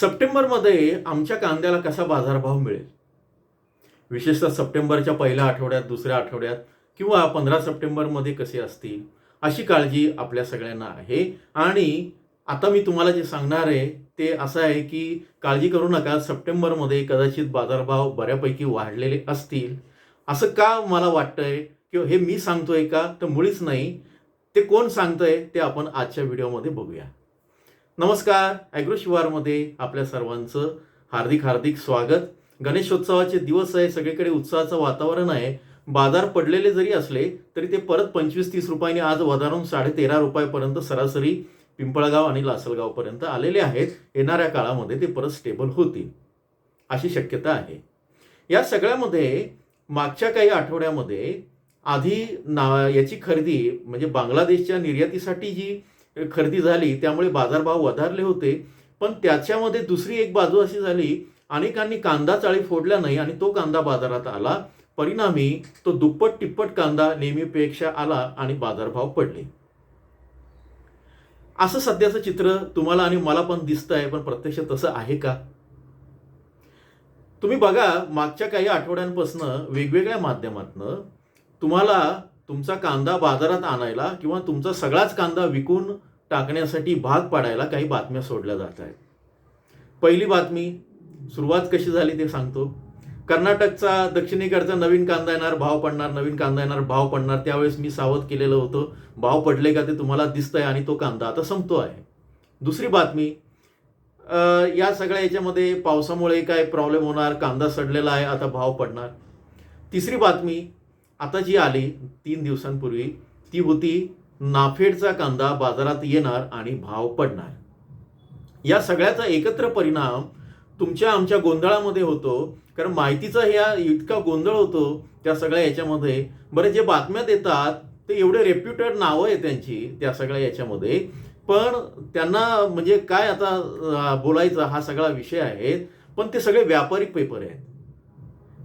सप्टेंबरमध्ये आमच्या कांद्याला कसा बाजारभाव मिळेल? विशेषतः सप्टेंबरच्या पहिल्या आठवड्यात दुसऱ्या आठवड्यात किंवा पंधरा सप्टेंबरमध्ये कसे असतील अशी काळजी आपल्या सगळ्यांना आहे. आणि आता मी तुम्हाला जे सांगणार आहे ते असं आहे की काळजी करू नका सप्टेंबरमध्ये कदाचित बाजारभाव बऱ्यापैकी वाढलेले असतील. असं का मला वाटतंय किंवा हे मी सांगतोय का तर मुळीच नाही. ते कोण सांगतंय ते आपण आजच्या व्हिडिओमध्ये बघूया. नमस्कार ॲग्रो शिवारमध्ये आपल्या सर्वांचं हार्दिक हार्दिक स्वागत. गणेशोत्सवाचे दिवस आहे सगळीकडे उत्साहाचं वातावरण आहे. बाजार पडलेले जरी असले तरी ते परत पंचवीस तीस रुपयांनी आज वधारून साडेतेरा रुपयापर्यंत सरासरी पिंपळगाव आणि लासलगावपर्यंत आलेले आहेत. येणाऱ्या काळामध्ये ते परत स्टेबल होतील अशी शक्यता आहे. या सगळ्यामध्ये मागच्या काही आठवड्यामध्ये आधी ना याची खरेदी म्हणजे बांगलादेशच्या निर्यातीसाठी जी खरेदी झाली त्यामुळे बाजारभाव वधारले होते. पण त्याच्यामध्ये दुसरी एक बाजू अशी झाली अनेकांनी कांदा चाळी फोडल्या नाही आणि तो कांदा बाजारात आला. परिणामी तो दुप्पट तिप्पट कांदा नेहमीपेक्षा आला आणि बाजारभाव पडले. असं सध्याचं चित्र तुम्हाला आणि मला पण दिसतं आहे पण प्रत्यक्ष तसं आहे का? तुम्ही बघा मागच्या काही आठवड्यांपासून वेगवेगळ्या माध्यमातनं तुम्हाला तुमचा कांदा बाजारात आणायला किंवा तुमचा सगळाच कांदा विकून टाकण्यासाठी भाग पाडायला काही बातम्या सोडल्या जात आहेत. पहिली बातमी सुरुवात कशी झाली ते सांगतो. कर्नाटकचा दक्षिणेकडचा नवीन कांदा येणार भाव पडणार नवीन कांदा येणार भाव पडणार त्यावेळेस मी सावध केलेलं होतं. भाव पडले का ते तुम्हाला दिसतंय आणि तो कांदा आता संपतो आहे. दुसरी बातमी या सगळ्या याच्यामध्ये पावसामुळे काय प्रॉब्लेम होणार कांदा सडलेला आहे आता भाव पडणार. तिसरी बातमी आता जी आली तीन दिवसांपूर्वी ती होती नाफेडचा कांदा बाजारात येणार आणि भाव पडणार. या सगळ्याचा एकत्र परिणाम तुमच्या आमच्या गोंधळामध्ये होतो कारण माहितीचा ह्या इतका गोंधळ होतो त्या सगळ्या याच्यामध्ये. बरं जे बातम्या देतात ते एवढे रेप्युटेड नावं आहे त्यांची त्या सगळ्या याच्यामध्ये. पण त्यांना म्हणजे काय आता बोलायचं बोलायचा हा सगळा विषय आहे पण ते सगळे व्यापारी पेपर आहेत.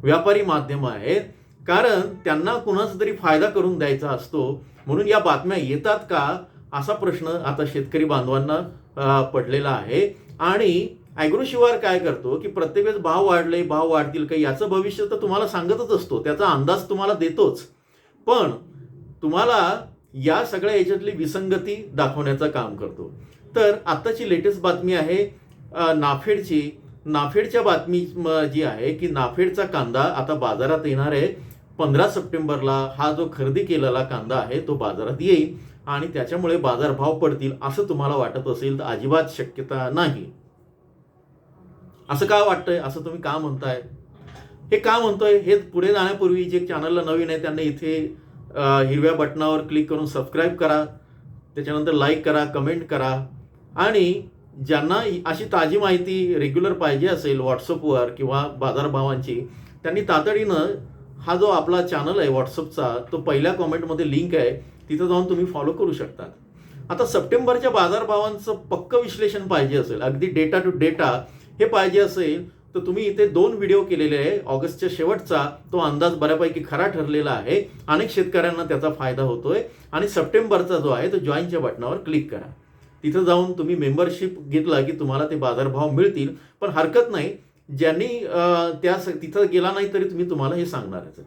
व्यापारी माध्यम आहेत. कारण त्यांना कुणाचा तरी फायदा करून द्यायचा असतो. म्हणून या बातम्या येतात का? असा प्रश्न आता शेतकरी बांधवांना पडलेला आहे. आणि ॲग्रो शिवार काय करतो? की प्रत्येक वेळेस भाव वाढले भाव वाढतील का याचं भविष्य तर तुम्हाला सांगतच असतो. त्याचा अंदाज तुम्हाला देतोच. पण तुम्हाला या सगळ्या याच्यातली विसंगती दाखवण्याचं काम करतो. तर आत्ताची लेटेस्ट बातमी आहे नाफेडची. नाफेडच्या बातमी जी आहे की नाफेडचा कांदा आता बाजारात येणार आहे. पंधरा सप्टेंबरला हा जो खरेदी केलेला कांदा आहे तो बाजारात येईल आणि त्याच्यामुळे बाजारभाव पडतील असं तुम्हाला वाटत असेल तर अजिबात शक्यता नाही. असं का वाटतंय? असं तुम्ही का म्हणताय? हे का म्हणतोय? हे पुढे जाण्यापूर्वी जे चॅनलला नवीन आहे त्यांनी इथे हिरव्या बटनावर क्लिक करून सबस्क्राईब करा. त्याच्यानंतर लाईक करा कमेंट करा. आणि ज्यांना अशी ताजी माहिती रेग्युलर पाहिजे असेल व्हॉट्सअपवर किंवा बाजारभावांची त्यांनी तातडीनं हा जो आपला चॅनल आहे व्हॉट्सअपचा तो पहिल्या कॉमेंटमध्ये लिंक आहे. तिथं जाऊन तुम्ही फॉलो करू शकता आता सप्टेंबरच्या बाजारभावांचं पक्क विश्लेषण पाहिजे असेल अगदी डेटा टू डेटा हे पाहिजे असेल तर तुम्ही इथे दोन व्हिडिओ केलेले आहे. ऑगस्टच्या शेवटचा तो अंदाज बऱ्यापैकी खरा ठरलेला आहे. अनेक शेतकऱ्यांना त्याचा फायदा होतोय. आणि सप्टेंबरचा जो आहे तो जॉईनच्या बटनावर क्लिक करा. तिथं जाऊन तुम्ही मेंबरशिप घेतला की तुम्हाला ते बाजारभाव मिळतील. पण हरकत नाही ज्यांनी त्या तिथं गेला नाही तरी तुम्ही तुम्हाला हे सांगणारच आहे.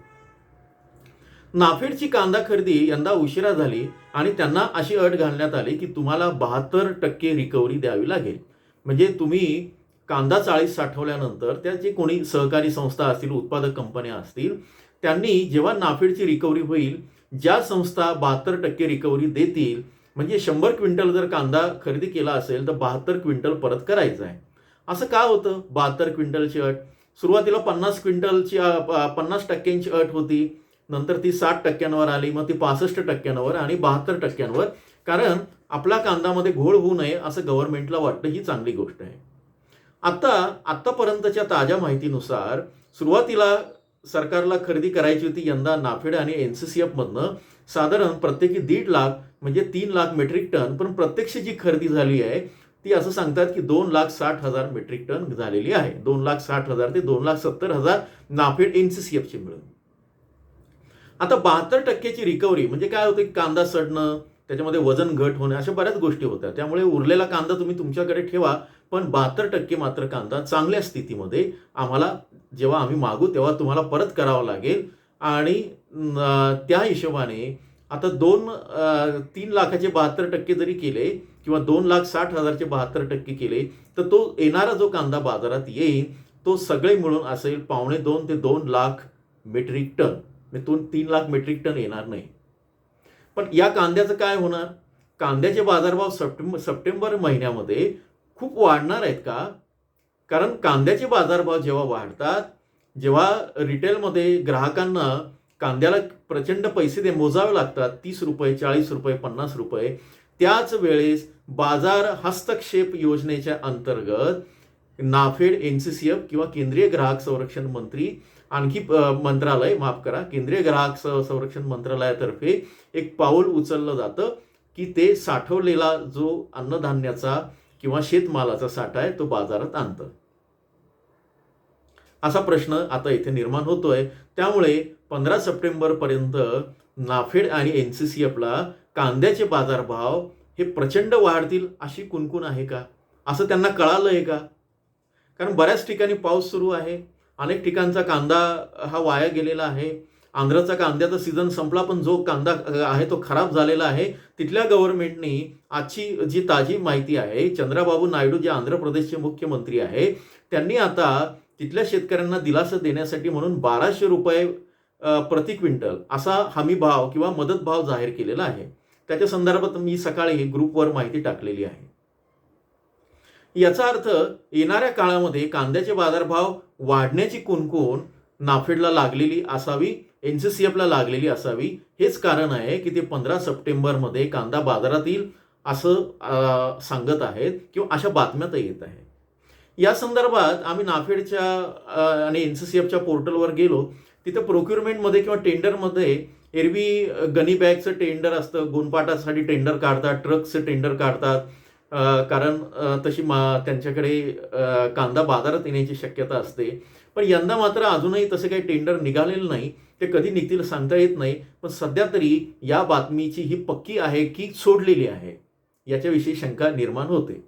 नाफेडची कांदा खरेदी यंदा उशिरा झाली आणि त्यांना अशी अट घालण्यात आली की तुम्हाला बहात्तर टक्के रिकव्हरी द्यावी लागेल म्हणजे तुम्ही कांदा चाळीस साठवल्यानंतर त्या जे कोणी सहकारी संस्था असतील उत्पादक कंपन्या असतील त्यांनी जेव्हा नाफेडची रिकव्हरी होईल ज्या संस्था बहात्तर टक्के रिकव्हरी देतील म्हणजे शंभर क्विंटल जर कांदा खरेदी केला असेल तर बहात्तर क्विंटल परत करायचं आहे असं का होतं? बहात्तर क्विंटलची अट. सुरुवातीला पन्नास क्विंटलची पन्नास टक्क्यांची अट होती. नंतर ती साठ टक्क्यांवर आली मग ती पासष्ट टक्क्यांवर आणि बहात्तर टक्क्यांवर. कारण आपला कांदामध्ये घोळ होऊ नये असं गव्हर्नमेंटला वाटतं ही चांगली गोष्ट आहे. आता आत्तापर्यंतच्या ताज्या माहितीनुसार सुरुवातीला सरकारला खरेदी करायची होती यंदा नाफेड आणि एन सी सी एफमधनं. साधारण प्रत्येकी दीड लाख म्हणजे तीन लाख मेट्रिक टन पण प्रत्यक्ष जी खरेदी झाली आहे ती असं सांगतात की दोन लाख साठ हजार मेट्रिक टन झालेली आहे. दोन लाख साठ हजार ते दोन लाख सत्तर हजार नाफेड एन सी सी एफची मिळून. आता बहात्तर टक्क्याची रिकव्हरी म्हणजे काय होतं? कांदा सडणं त्याच्यामध्ये वजन घट होणे अशा बऱ्याच गोष्टी होत्या. त्यामुळे उरलेला कांदा तुम्ही तुमच्याकडे ठेवा पण बहात्तर टक्के मात्र कांदा चांगल्या स्थितीमध्ये आम्हाला जेव्हा आम्ही मागू तेव्हा तुम्हाला परत करावा लागेल. आणि त्या हिशोबाने आता दोन तीन लाखाचे बहात्तर टक्के जरी केले किंवा दोन लाख साठ हजारचे बहात्तर टक्के केले तर तो येणारा जो कांदा बाजारात येईल तो सगळे मिळून असेल पावणे दोन ते दोन लाख मेट्रिक टन म्हणजे दोन तीन लाख मेट्रिक टन येणार नाही. पण या कांद्याचं काय होणार? कांद्याचे बाजारभाव सप्टेंबर सप्टेंबर महिन्यामध्ये खूप वाढणार आहेत का? कारण कांद्याचे बाजारभाव जेव्हा वाढतात जेव्हा रिटेलमध्ये ग्राहकांना कांद्याला प्रचंड पैसे दे मोजावे लागतात. तीस रुपये चाळीस रुपये पन्नास रुपये. त्याच वेळेस बाजार हस्तक्षेप योजनेच्या अंतर्गत NAFED N C C F किंवा केंद्रीय ग्राहक संरक्षण मंत्री आणखी मंत्रालय माफ करा केंद्रीय ग्राहक स- संरक्षण मंत्रालयातर्फे एक पाऊल उचललं जातं की ते साठवलेला जो अन्नधान्याचा किंवा शेतमालाचा साठा आहे तो बाजारात आणतं. असा प्रश्न आता इथे निर्माण होतोय. त्यामुळे पंधरा सप्टेंबरपर्यंत नाफेड आणि एन सी सी एफला कांद्याचे बाजारभाव हे प्रचंड वाढतील अशी कुणकुण आहे का? असं त्यांना कळालं आहे का? कारण बऱ्याच ठिकाणी पाऊस सुरू आहे. अनेक ठिकाणचा कांदा हा वाया गेलेला आहे. आंध्राचा कांद्याचा सीझन संपला पण जो कांदा आहे तो खराब झालेला आहे. तिथल्या गव्हर्नमेंटनी आजची जी ताजी माहिती आहे चंद्राबाबू नायडू जे आंध्र प्रदेशचे मुख्यमंत्री आहे त्यांनी आता तिथल्या शेतकऱ्यांना दिलासा देण्यासाठी म्हणून बाराशे रुपये प्रति क्विंटल असा हमी भाव किंवा मदत भाव जाहीर केलेला आहे. त्याच्या संदर्भात मी सकाळी ग्रुपवर माहिती टाकलेली आहे. याचा अर्थ येणाऱ्या काळामध्ये कांद्याचे बाजारभाव वाढण्याची कुणकुण नाफेडला लागलेली असावी एन सी सी एफला लागलेली असावी हेच कारण आहे की ते पंधरा सप्टेंबरमध्ये कांदा बाजारात येईल असं सांगत आहेत किंवा अशा बातम्या तर येत आहेत. या संदर्भात आम्ही नाफेडच्या आणि एन सी सी एफच्या पोर्टलवर गेलो. तिथं प्रोक्युरमेंटमध्ये किंवा टेंडरमध्ये एरवी गनी बॅगचं टेंडर असतं गुणपाठासाठी टेंडर काढतात ट्रकचं टेंडर काढतात. कारण तशी मा त्यांच्याकडे कांदा बाजारात येण्याची शक्यता असते. पण यंदा मात्र अजूनही तसे काही टेंडर निघालेलं नाही. ते कधी निघतील सांगता येत नाही. पण सध्या तरी या बातमीची ही पक्की आहे की सोडलेली आहे. याच्याविषयी शंका निर्माण होते.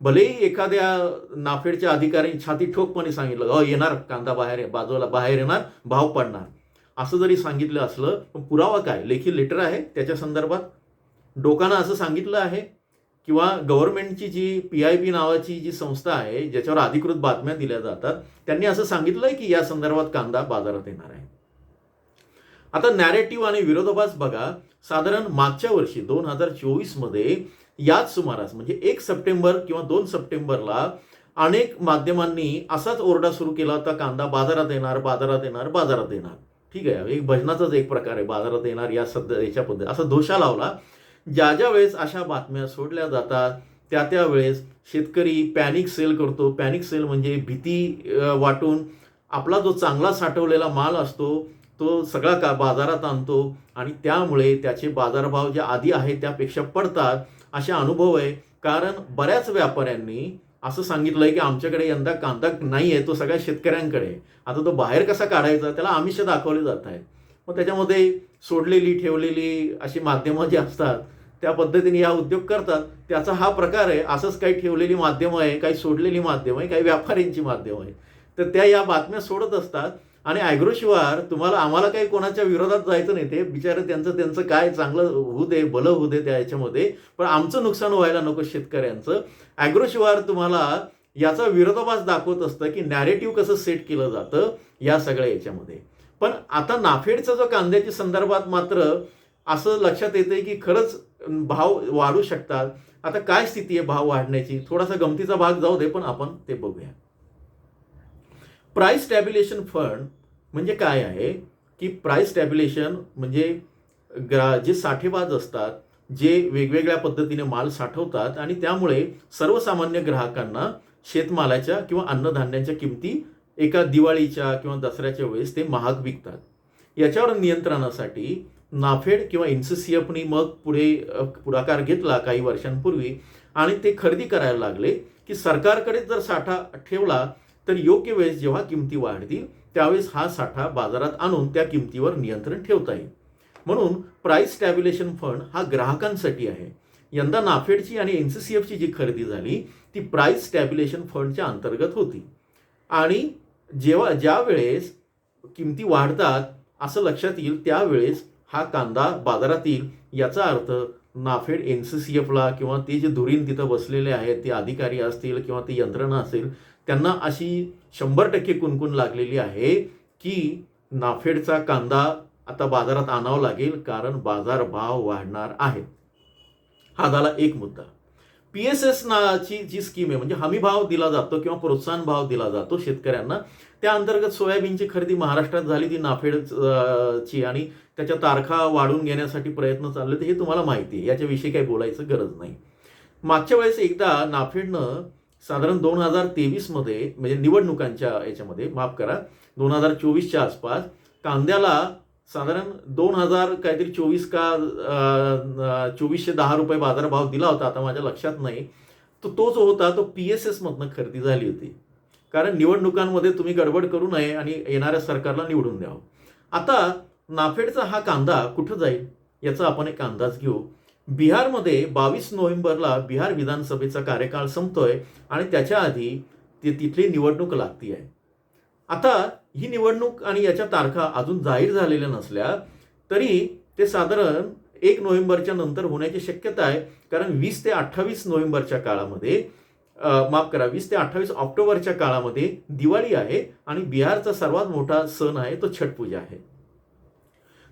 भलेही एखाद्या नाफेडच्या अधिकाऱ्यांनी छाती ठोकपणे सांगितलं अ येणार कांदा बाहेर बाजूला बाहेर येणार भाव पडणार. असं जरी सांगितलं असलं पण पुरावा काय? लेखी लेटर आहे त्याच्या संदर्भात? डोकानं असं सांगितलं आहे? किंवा गव्हर्नमेंटची जी पी आय बी नावाची जी संस्था आहे ज्याच्यावर अधिकृत बातम्या दिल्या जातात त्यांनी असं सांगितलं आहे की या संदर्भात कांदा बाजारात येणार आहे? आता नॅरेटिव्ह आणि विरोधाभास बघा साधारण मागच्या वर्षी दोन हजार चोवीसमध्ये याच सुमारास म्हणजे एक सप्टेंबर किंवा दोन सप्टेंबरला अनेक माध्यमांनी असाच ओरडा सुरू केला होता कांदा बाजारात येणार बाजारात येणार बाजारात येणार. ठीक आहे एक भजनाचाच एक प्रकार आहे बाजारात येणार या सध्या याच्या पद्धती. असा दोषा लावला. ज्या ज्या वेळेस अशा बातम्या सोडल्या जातात त्या त्या वेळेस शेतकरी पॅनिक सेल करतो. पॅनिक सेल म्हणजे भीती वाटून आपला जो चांगला साठवलेला माल असतो तो सगळा का बाजारात आणतो आणि त्यामुळे त्याचे बाजारभाव जे आधी आहे त्यापेक्षा पडतात असे अनुभव आहे. कारण बऱ्याच व्यापाऱ्यांनी असं सांगितलंय की आमच्याकडे यंदा कांदा नाही आहे तो सगळ्या शेतकऱ्यांकडे आहे. आता तो बाहेर कसा काढायचा? त्याला आमिष दाखवले जात आहेत. मग त्याच्यामध्ये सोडलेली ठेवलेली अशी माध्यमं जी असतात त्या पद्धतीने या उद्योग करतात. त्याचा हा प्रकार आहे. असंच काही ठेवलेली माध्यमं आहे काही सोडलेली माध्यमं आहे काही व्यापाऱ्यांची माध्यमं आहे. तर त्या या बातम्या सोडत असतात. आणि आयग्रोशिवार तुम्हाला आम्हाला काही कोणाच्या विरोधात जायचं नाही. ते बिचारे त्यांचं त्यांचं काय चांगलं होऊ दे भलं होऊ दे त्या याच्यामध्ये पण आमचं नुकसान व्हायला नको शेतकऱ्यांचं. आयग्रोशिवार तुम्हाला याचा विरोधाभास दाखवत असतं की नॅरेटिव्ह कसं सेट केलं जातं या सगळ्या याच्यामध्ये पण आता नाफेडचा जो कांद्याच्या संदर्भात मात्र असं लक्षात येतं की खरंच भाव वाढू शकतात. आता काय स्थिती आहे भाव वाढण्याची? थोडासा गमतीचा भाग जाऊ दे पण आपण ते बघूया. प्राईस स्टॅबिलेशन फंड म्हणजे काय आहे? की प्राईस स्टॅबिलेशन म्हणजे ग्रा जे साठेबाज असतात जे वेगवेगळ्या पद्धतीने माल साठवतात आणि त्यामुळे सर्वसामान्य ग्राहकांना शेतमालाच्या किंवा अन्नधान्याच्या किमती एका दिवाळीच्या किंवा दसऱ्याच्या वेळेस ते महाग विकतात. याच्यावर नियंत्रणासाठी नाफेड किंवा एन सी सी एफनी मग पुढे पुढाकार घेतला काही वर्षांपूर्वी आणि ते खरेदी करायला लागले की सरकारकडे जर साठा ठेवला तर योग्य वेळेस जेव्हा किमती वाढतील त्यावेळेस हा साठा बाजारात आणून त्या किमतीवर नियंत्रण ठेवता येईल. म्हणून प्राईस स्टॅबिलेशन फंड हा ग्राहकांसाठी आहे. यंदा नाफेडची आणि एन सी सी एफची जी खरेदी झाली ती प्राईस स्टॅबिलेशन फंडच्या अंतर्गत होती. आणि जेव्हा ज्या वेळेस किमती वाढतात असं लक्षात येईल त्यावेळेस हा कांदा बाजारात येईल याचा अर्थ नाफेड एन सी सी एफला किंवा ते जे धुरीण तिथं बसलेले आहेत ते अधिकारी असतील किंवा ती यंत्रणा असेल त्यांना अशी शंभर टक्के कुणकुण लागलेली आहे की नाफेडचा कांदा आता बाजारात आणावा लागेल कारण बाजारभाव वाढणार आहेत हा झाला एक मुद्दा. पी एस एस नाची जी स्कीम आहे म्हणजे हमी भाव दिला जातो किंवा प्रोत्साहन भाव दिला जातो शेतकऱ्यांना त्या अंतर्गत सोयाबीनची खरेदी महाराष्ट्रात झाली ती नाफेड ची आणि त्याच्या तारखा वाढून घेण्यासाठी प्रयत्न चालले तर हे तुम्हाला माहिती आहे. याच्याविषयी काही बोलायचं गरज नाही. मागच्या वेळेस एकदा नाफेडनं साधारण दोन हजार तेवीसमध्ये म्हणजे निवडणुकांच्या याच्यामध्ये माफ करा दोन हजार चोवीसच्या आसपास कांद्याला साधारण दोन हजार काहीतरी चोवीस का चोवीसशे दहा रुपये बाजारभाव दिला होता आता माझ्या लक्षात नाही. तर तो जो होता तो पी एस एसमधनं खरेदी झाली होती. कारण निवडणुकांमध्ये तुम्ही गडबड करू नये आणि येणाऱ्या सरकारला निवडून द्यावं. आता नाफेडचा हा कांदा कुठं जाईल? याचा आपण एक अंदाज घेऊ. बिहारमध्ये बावीस नोव्हेंबरला बिहार विधानसभेचा कार्यकाळ संपतोय आणि त्याच्या आधी ते तिथली निवडणूक लागती आहे आता ही निवडणूक आणि याच्या तारखा अजून जाहीर झालेल्या नसल्या तरी ते साधारण एक नोव्हेंबरच्या नंतर होण्याची शक्यता आहे. कारण वीस ते अठ्ठावीस नोव्हेंबरच्या काळामध्ये माफ करा वीस ते अठ्ठावीस ऑक्टोबरच्या काळामध्ये दिवाळी आहे आणि बिहारचा सर्वात मोठा सण आहे तो छठ पूजा आहे.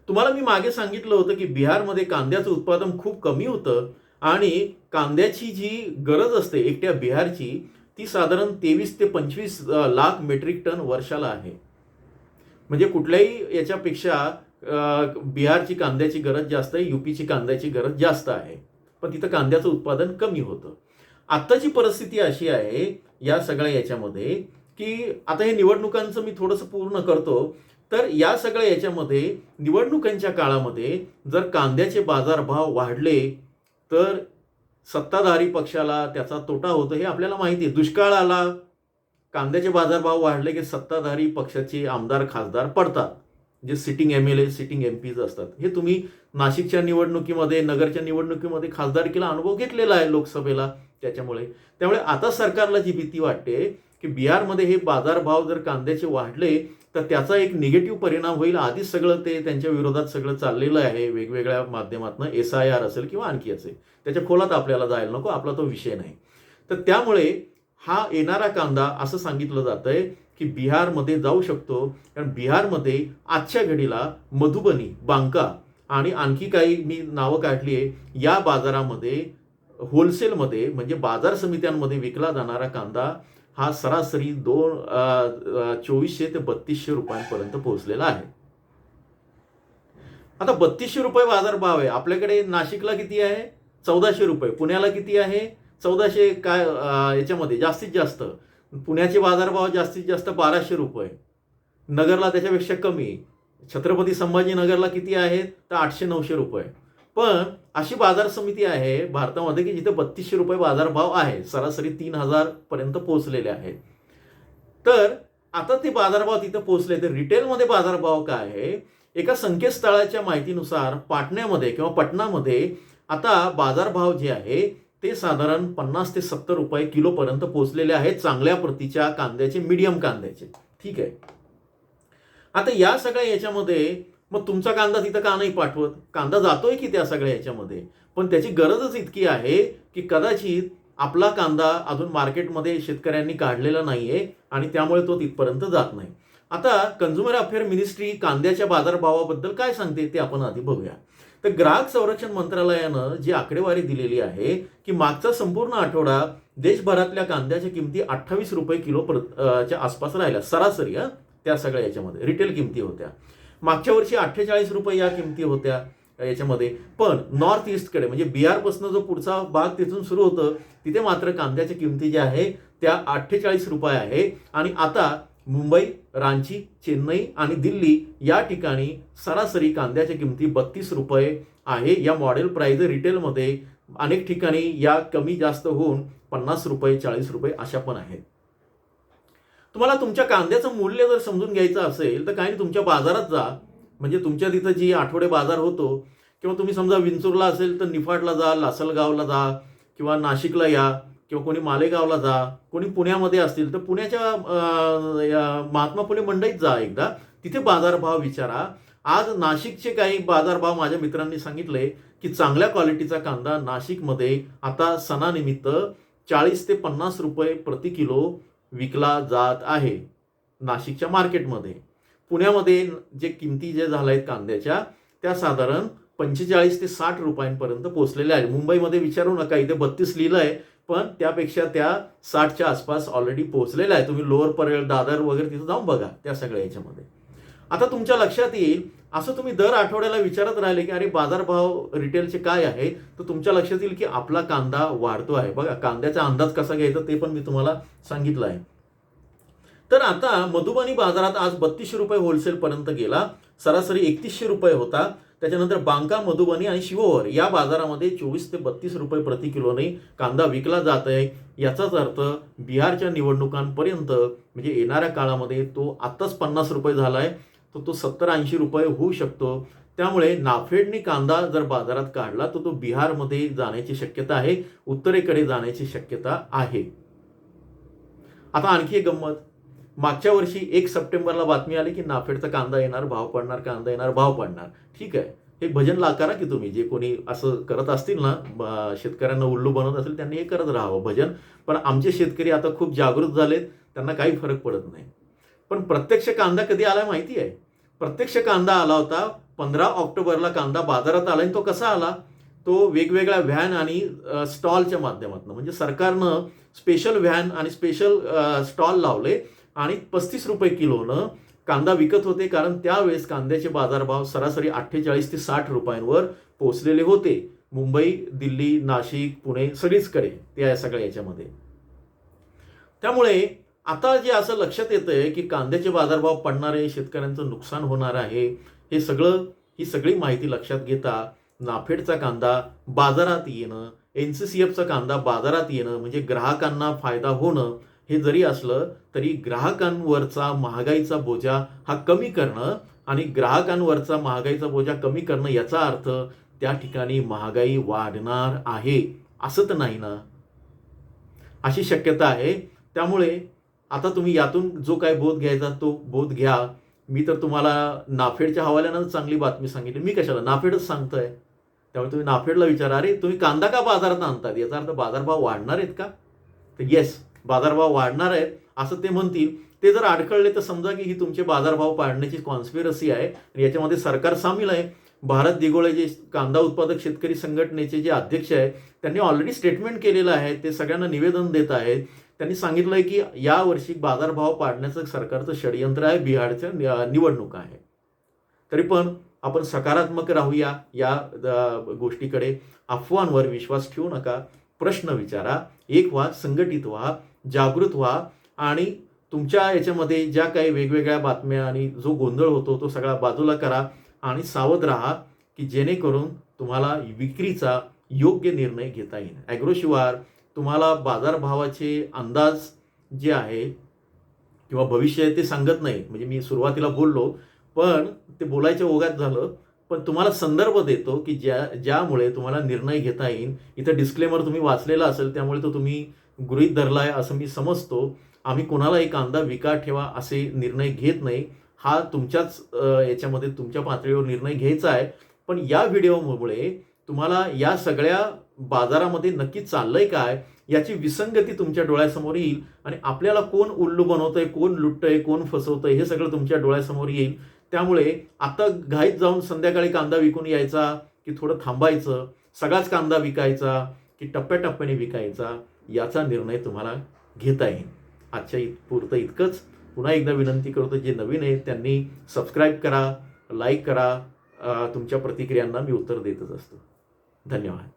तुम्हाला मी मागे सांगितलं होतं की बिहारमध्ये कांद्याचं उत्पादन खूप कमी होतं आणि कांद्याची जी गरज असते एकट्या बिहारची ती साधारण तेवीस ते पंचवीस लाख मेट्रिक टन वर्षाला आहे. म्हणजे कुठल्याही याच्यापेक्षा बिहारची कांद्याची गरज जास्त आहे युपीची कांद्याची गरज जास्त आहे. पण तिथं कांद्याचं उत्पादन कमी होतं. आत्ताची परिस्थिती अशी आहे या सगळ्या याच्यामध्ये की आता हे निवडणुकांचं मी थोडंसं पूर्ण करतो तर या सगळ्या याच्यामध्ये निवडणुकांच्या काळामध्ये जर कांद्याचे बाजारभाव वाढले तर सत्ताधारी पक्षाला त्याचा तोटा होतो हे आपल्याला माहिती आहे. दुष्काळ आला कांद्याचे बाजारभाव वाढले की सत्ताधारी पक्षाचे आमदार खासदार पडतात. जे sitting M L A sitting M Ps असतात. हे तुम्ही नाशिकच्या निवडणुकीमध्ये नगरच्या निवडणुकीमध्ये खासदारकीला अनुभव घेतलेला आहे लोकसभेला त्याच्यामुळे. त्यामुळे आता सरकारला जी भीती वाटते की बिहारमध्ये हे बाजारभाव जर कांद्याचे वाढले तर त्याचा एक निगेटिव्ह परिणाम होईल. आधीच सगळं ते त्यांच्या विरोधात सगळं चाललेलं आहे. वेगवेगळ्या माध्यमातून एस आय आर असेल किंवा आणखी असेल. त्याच्या खोलात आपल्याला जायला नको. आपला तो विषय नाही. तर त्यामुळे हा येणारा कांदा असं सांगितलं जातं आहे की बिहारमध्ये जाऊ शकतो. कारण बिहारमध्ये आजच्या घडीला मधुबनी बांका आणि आणखी काही मी नावं काढली आहे या बाजारामध्ये होलसेलमध्ये म्हणजे बाजार समित्यांमध्ये विकला जाणारा कांदा हा सरासरी दोन चोवीसशे ते बत्तीसशे रुपयांपर्यंत पोहोचलेला आहे. आता बत्तीसशे रुपये बाजारभाव आहे. आपल्याकडे नाशिकला किती आहे? चौदाशे रुपये. पुण्याला किती आहे? चौदाशे काय याच्यामध्ये जास्तीत जास्त. पुण्याचे बाजारभाव जास्तीत जास्त बाराशे रुपये. नगरला त्याच्यापेक्षा कमी. छत्रपती संभाजीनगरला किती आहेत? तर आठशे नऊशे रुपये. पण अशी बाजार समिती आहे भारतामध्ये की जिथे बत्तीसशे रुपये बाजारभाव आहे सरासरी तीन हजार पर्यंत पोहोचलेले आहेत. तर आता ते बाजारभाव तिथं पोहोचले तर रिटेलमध्ये बाजारभाव काय आहे? एका संकेतस्थळाच्या माहितीनुसार पाटण्यामध्ये किंवा पटनामध्ये आता बाजारभाव जे आहे ते साधारण पन्नास ते सत्तर रुपये किलोपर्यंत पोहोचलेले आहेत चांगल्या प्रतीच्या कांद्याचे मीडियम कांद्याचे. ठीक आहे? आता या सगळ्या याच्यामध्ये मग तुमचा कांदा तिथं का नाही पाठवत? कांदा जातोय की त्या सगळ्या याच्यामध्ये? पण त्याची गरजच इतकी आहे की कदाचित आपला कांदा अजून मार्केटमध्ये शेतकऱ्यांनी काढलेला नाही आहे आणि त्यामुळे तो तिथपर्यंत जात नाही. आता कन्झ्युमर अफेअर मिनिस्ट्री कांद्याच्या बाजारभावाबद्दल काय सांगते ते आपण आधी बघूया. तर ग्राहक संरक्षण मंत्रालयानं जी आकडेवारी दिलेली आहे की मागचा संपूर्ण आठवडा देशभरातल्या कांद्याच्या किमती अठ्ठावीस रुपये किलो प्र च्या आसपास राहिल्या. सरासरी त्या सगळ्या याच्यामध्ये. रिटेल किमती होत्या. मागच्या वर्षी अठ्ठेचाळीस रुपये या किमती होत्या याच्यामध्ये. पण नॉर्थ ईस्टकडे म्हणजे बिहारपासून जो पुढचा भाग तिथून सुरू होतं तिथे मात्र कांद्याच्या किमती ज्या आहे त्या अठ्ठेचाळीस रुपये आहे. आणि आता मुंबई रांची चेन्नई आणि दिल्ली या ठिकाणी सरासरी कांद्याच्या किमती बत्तीस रुपये आहे. या मॉडेल प्राईज रिटेलमध्ये अनेक ठिकाणी या कमी जास्त होऊन पन्नास रुपये चाळीस रुपये अशा पण आहेत. तुम्हाला तुमच्या कांद्याचं मूल्य जर समजून घ्यायचं असेल तर काही नाही तुमच्या बाजारात जा. म्हणजे तुमच्या तिथं जी आठवडे बाजार होतो किंवा तुम्ही समजा विंचूरला असेल तर निफाडला जा लासलगावला जा किंवा नाशिकला या किंवा कोणी मालेगावला जा कोणी पुण्यामध्ये असतील तर पुण्याच्या या महात्मा फुले मंडईत जा एकदा. तिथे बाजारभाव विचारा. आज नाशिकचे काही बाजारभाव माझ्या मित्रांनी सांगितले की चांगल्या क्वालिटीचा कांदा नाशिकमध्ये आता सणानिमित्त चाळीस ते पन्नास रुपये प्रति किलो विकला जात आहे नाशिकच्या मार्केटमध्ये. पुण्यामध्ये जे किमती जे झाल्या आहेत कांद्याच्या त्या साधारण पंचेचाळीस ते साठ रुपयांपर्यंत पोहोचलेल्या आहेत. मुंबईमध्ये विचारू नका इथे बत्तीस लिहिलं आहे पण त्यापेक्षा त्या साठच्या आसपास ऑलरेडी पोहोचलेल्या आहे तुम्ही लोअर परेल दादर वगैरे तिथं जाऊन बघा त्या सगळ्या याच्यामध्ये. आता तुमच्या लक्षात येईल असं तुम्ही दर आठवड्याला विचारत राहिले की अरे बाजारभाव रिटेलचे काय आहे? तर तुमच्या लक्षात येईल की आपला कांदा वाढतो आहे. बघा कांद्याचा अंदाज कसा घ्यायचा ते पण मी तुम्हाला सांगितलं आहे. तर आता मधुबनी बाजारात आज बत्तीसशे रुपये होलसेलपर्यंत गेला. सरासरी एकतीसशे रुपये होता. त्याच्यानंतर बांका मधुबनी आणि शिवोहर या बाजारामध्ये चोवीस ते बत्तीस रुपये प्रति किलोने कांदा विकला जात आहे. याचाच अर्थ बिहारच्या निवडणुकांपर्यंत म्हणजे येणाऱ्या काळामध्ये तो आत्ताच पन्नास रुपये झाला आहे तर तो सत्तर ऐंशी रुपये होऊ शकतो. त्यामुळे नाफेडनी कांदा जर बाजारात काढला तर तो बिहारमध्ये जाण्याची शक्यता आहे. उत्तरेकडे जाण्याची शक्यता आहे. आता आणखी एक गंमत. मागच्या वर्षी एक सप्टेंबरला बातमी आली की नाफेडचा कांदा येणार भाव पडणार कांदा येणार भाव पडणार. ठीक आहे. हे भजन लाकारा की तुम्ही? जे कोणी असं करत असतील ना शेतकऱ्यांना उल्लू बनवत असेल त्यांनी हे करत राहावं भजन. पण आमचे शेतकरी आता खूप जागृत झालेत त्यांना काही फरक पडत नाही. पण प्रत्यक्ष कांदा कधी आला माहिती आहे? प्रत्यक्ष कांदा आला होता पंधरा ऑक्टोबरला कांदा बाजारात आला आणि तो कसा आला? तो वेगवेगळ्या व्हॅन आणि स्टॉलच्या माध्यमातून. म्हणजे सरकारनं स्पेशल व्हॅन आणि स्पेशल स्टॉल लावले आणि पस्तीस रुपये किलोनं कांदा विकत होते. कारण त्यावेळेस कांद्याचे बाजारभाव सरासरी अठ्ठेचाळीस ते साठ रुपयांवर पोहोचलेले होते. मुंबई दिल्ली नाशिक पुणे सगळीचकडे त्या सगळ्या याच्यामध्ये. त्यामुळे आता जे असं लक्षात येतं आहे की कांद्याचे बाजारभाव पडणार आहे शेतकऱ्यांचं नुकसान होणार आहे हे सगळं ही सगळी माहिती लक्षात घेता नाफेडचा कांदा बाजारात येणं एन सी सी एफचा कांदा बाजारात येणं म्हणजे ग्राहकांना फायदा होणं हे जरी असलं तरी ग्राहकांवरचा महागाईचा बोजा हा कमी करणं आणि ग्राहकांवरचा महागाईचा बोजा कमी करणं याचा अर्थ त्या ठिकाणी महागाई वाढणार आहे. असं तर नाही ना? अशी शक्यता आहे. त्यामुळे आता तुम्ही यातून जो काय बोध घ्यायचा तो बोध घ्या. मी तर तुम्हाला नाफेडच्या हवाल्यानं चांगली बातमी सांगितली. मी कशाला? नाफेडच सांगतोय. त्यामुळे तुम्ही नाफेडला विचारा. अरे तुम्ही कांदा का बाजारात आणतात? याचा अर्थ बाजारभाव वाढणार आहेत का? तर येस बाजारभाव वाढणार आहेत. असं ते म्हणतील. ते जर अडखळले तर समजा की ही तुमचे बाजारभाव पाडण्याची कॉन्स्पिरसी आहे. आणि याच्यामध्ये सरकार सामील आहे. भारत दिगोळे जे कांदा उत्पादक शेतकरी संघटनेचे जे अध्यक्ष आहेत त्यांनी ऑलरेडी स्टेटमेंट केलेलं आहे. ते सगळ्यांना निवेदन देत आहेत. त्यांनी सांगितलं आहे की यावर्षी बाजारभाव पाडण्याचं सरकारचं षडयंत्र आहे बिहारच्या निवडणुका आहे. तरी पण आपण सकारात्मक राहूया या गोष्टीकडे अफवांवर विश्वास ठेवू नका. प्रश्न विचारा एक व्हा संघटित व्हा जागृत व्हा आणि तुमच्या याच्यामध्ये ज्या काही वेगवेगळ्या बातम्या आणि जो गोंधळ होतो तो सगळा बाजूला करा आणि सावध राहा की जेणेकरून तुम्हाला विक्रीचा योग्य निर्णय घेता येईल. ॲग्रोशिवार तुम्हाला बाजारभावाचे अंदाज जे आहे किंवा भविष्य आहे ते सांगत नाही. म्हणजे मी सुरुवातीला बोललो पण ते बोलायच्या ओघात झालं. पण तुम्हाला संदर्भ देतो की ज्या ज्यामुळे तुम्हाला निर्णय घेता येईल. इथं डिस्क्लेमर तुम्ही वाचलेला असेल त्यामुळे तो तुम्ही गृहीत आहे असं मी समजतो. आम्ही कोणालाही कांदा विका ठेवा असे निर्णय घेत नाही. हा तुमच्याच याच्यामध्ये तुमच्या पातळीवर निर्णय घ्यायचा आहे. पण या व्हिडिओमुळे तुम्हाला या सगळ्या बाजारामध्ये नक्की चाललंय काय याची विसंगती तुमच्या डोळ्यासमोर येईल आणि आपल्याला कोण उल्लू बनवतंय कोण लुटतंय कोण फसवतंय हे सगळं तुमच्या डोळ्यासमोर येईल. त्यामुळे आता घाईत जाऊन संध्याकाळी कांदा विकून यायचा की थोडं थांबायचं सगळाच कांदा विकायचा की टप्प्याटप्प्याने विकायचा याचा निर्णय तुम्हाला घेता येईल. आजच्या इत पुरतं इतकंच. पुन्हा एकदा विनंती करतो जे नवीन आहेत त्यांनी सबस्क्राईब करा लाईक करा तुमच्या प्रतिक्रियांना मी उत्तर देतच असतो. धन्यवाद.